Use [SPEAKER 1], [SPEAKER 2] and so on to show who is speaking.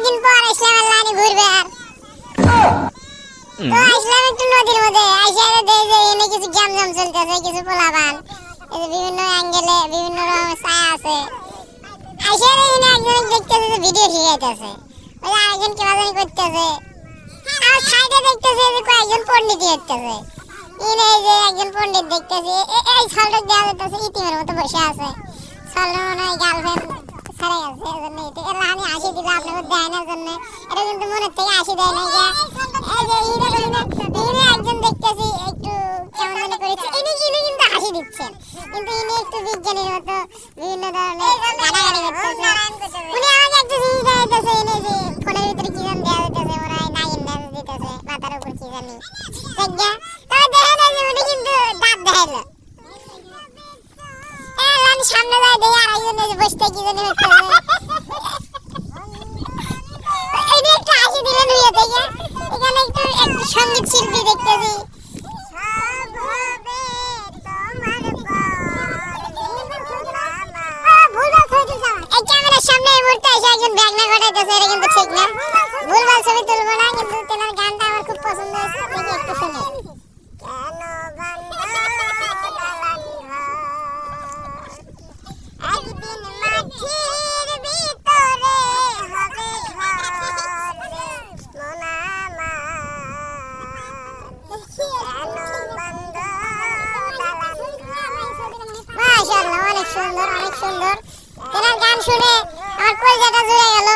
[SPEAKER 1] অনেকদিন পর আসলাম লাইনে ঘুরবে আর তো আসলাম একটু নদীর মধ্যে, আইসা দেখে যে এনে কিছু জাম জাম চলতেছে, কিছু পোলাবান বিভিন্ন অ্যাঙ্গেলে বিভিন্ন রকমের ছায়া আছে। আইসা এনে একজন দেখতেছে যে ভিডিও শিখাইতেছে ওই আরেকজন কেবা জানি করতেছে। আর সাইডে দেখতেছে যে কয়েকজন পণ্ডিত হইতেছে। ইনে যে একজন পণ্ডিত দেখতেছে এই ছলটা দেওয়া যেতেছে ইতিমের মতো বসে আছে। ছলটা মনে হয় গার্লফ্রেন্ড ছেড়ে গেছে এজন্য এটা এর আমি হাসি দিল আপনাকে দেয় জন্য এটা কিন্তু মনের থেকে হাসি দেয় একটু কেমন জানি কিন্তু হাসি দিচ্ছেন। কিন্তু ইনি একটু বিজ্ঞানীর মতো, বিভিন্ন ধরনের গাড়াগাড়ি করতেছে। উনি আমাকে একটা জিনিস মনে না যে উনি কিন্তু দাঁত দেখাইলো এই আমি সামনে যাই দেখি আরেকজন এই যে বসতে কি জানি হচ্ছে এই যে একটু হাসি দিলেন হইয়া থেকে। এখানে একটু একটু সংগীত শিল্পী দেখতেছি। সামনে এই মুহূর্তে এসে একজন ব্যাগনা ঘটাইতেছে, এটা কিন্তু ঠিক না। ভুলভাল ছবি তুলবো না। সুন্দর অনেক সুন্দর। তেনার গান শুনে আমার কলজাটা জুড়ে গেল।